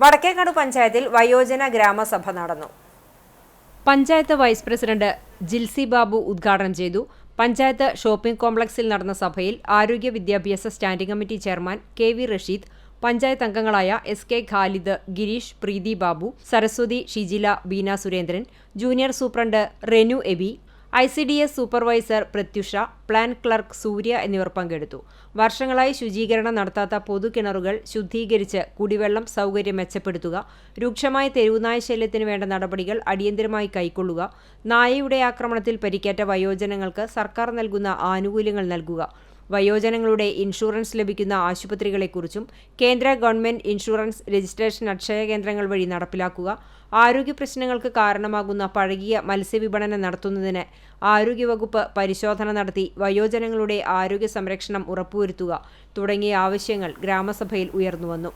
വടക്കേക്കാട് പഞ്ചായത്തിൽ വയോജന ഗ്രാമസഭ നടന്നു. പഞ്ചായത്ത് വൈസ് പ്രസിഡന്റ് ജിൽസി ബാബു ഉദ്ഘാടനം ചെയ്തു. പഞ്ചായത്ത് ഷോപ്പിംഗ് കോംപ്ലക്സിൽ നടന്ന സഭയിൽ ആരോഗ്യ വിദ്യാഭ്യാസ standing committee chairman K V Rasheed panchayat അംഗങ്ങളായ S K Khalid Girish Preethi Babu Saraswathi Shijila Beena Surendran junior superintendent Renu Eby I C D S supervisor Prathyusha plan clerk Surya എന്നിവർ പങ്കെടുത്തു. വർഷങ്ങളായി ശുചീകരണം നടത്താത്ത പൊതുകിണറുകൾ ശുദ്ധീകരിച്ച് കുടിവെള്ളം സൗകര്യം മെച്ചപ്പെടുത്തുക രൂക്ഷമായ തെരുവുനായ ശല്യത്തിന് വേണ്ട നടപടികൾ അടിയന്തരമായി കൈക്കൊള്ളുക നായയുടെ ആക്രമണത്തിൽ പരിക്കേറ്റ വയോജനങ്ങൾക്ക് സർക്കാർ നൽകുന്ന ആനുകൂല്യങ്ങൾ നൽകുക വയോജനങ്ങളുടെ ഇൻഷുറൻസ് ലഭിക്കുന്ന ആശുപത്രികളെക്കുറിച്ചും കേന്ദ്ര ഗവൺമെന്റ് ഇൻഷുറൻസ് രജിസ്ട്രേഷൻ അക്ഷയ കേന്ദ്രങ്ങൾ വഴി നടപ്പിലാക്കുക ആരോഗ്യ പ്രശ്നങ്ങൾക്ക് കാരണമാകുന്ന പഴകിയ മത്സ്യവിപണനം നടത്തുന്നതിന് ആരോഗ്യവകുപ്പ് പരിശോധന നടത്തി വയോജനങ്ങളുടെ ആരോഗ്യ സംരക്ഷണം ഉറപ്പുവരുത്തുക തുടങ്ങിയ ആവശ്യങ്ങൾ ഗ്രാമസഭയിൽ ഉയർന്നുവന്നു.